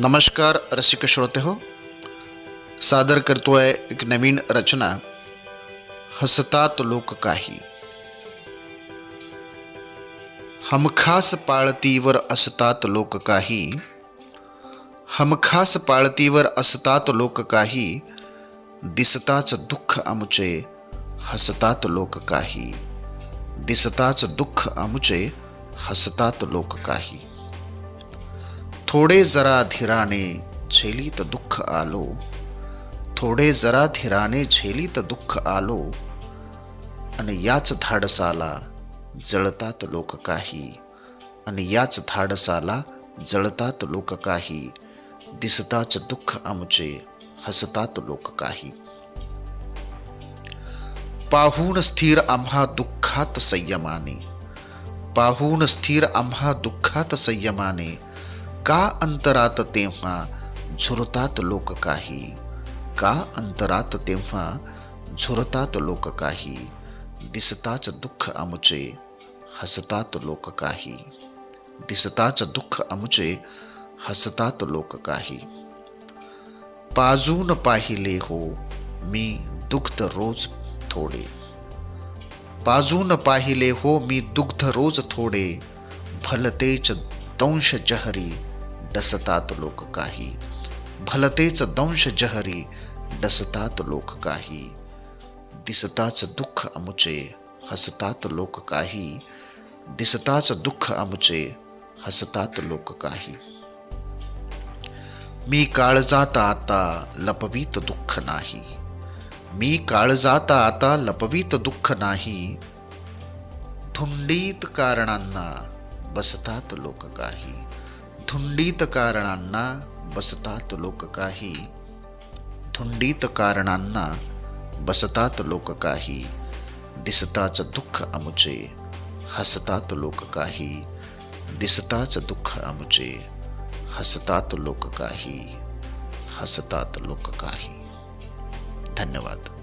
नमस्कार, रसिक श्रोते हो। सादर करतोय एक नवीन रचना, हसतात लोक काही। हमखास पाळतीवर असतात लोक काही। हमखास पाळतीवर असतात लोक काही। दिसताच दुःख आमुचे, हसतात लोक काही। दिसताच दुःख आमुचे, हसतात लोक काही। थोडे जरा धीराने झेलीत दुःख आलो. थोडे जरा धीराने झेलीत दुःख आलो. आणि याच धाडसाला जळतात लोक काही. आणि याच धाडसाला जळतात लोक काही. दिसताच दुःख आमचे हसतात लोक काही. पाहून स्थिर आम्हा दुःखात संयमाने. पाहून स्थिर आम्हा दुःखात संयमाने. का अंतरात तेव्हा झुरतात लोक काही? का अंतरात तेव्हा झुरतात लोक काही? दिसताच दुःख आमचे, हसतात लोक काही? दिसताच दुःख आमचे, हसतात लोक काही? पाजून पाहिले हो, मी दुग्ध रोज थोडे. पाजून पाहिले हो, मी दुग्ध रोज थोडे. भलतेच दंश जहरी डसतात लोक काही. भलतेच दंश जहरी डसतात लोक काही. दिसताच दुःख आमचे हसतात लोक काही. दिसताच दुःख आमचे हसतात लोक काही. मी काळजात आता लपवीत दुःख नाही. मी काळजात आता लपवीत दुःख नाही. धुंडीत कारणांना बसतात लोक काही. धुंडीत कारणांना बसतात लोक काही. धुंडीत कारणांना बसतात लोक काही. दिसताच दुःख आमचे, हसतात लोक काही. दिसताच दुःख आमचे, हसतात लोक काही. हसतात लोक काही. धन्यवाद.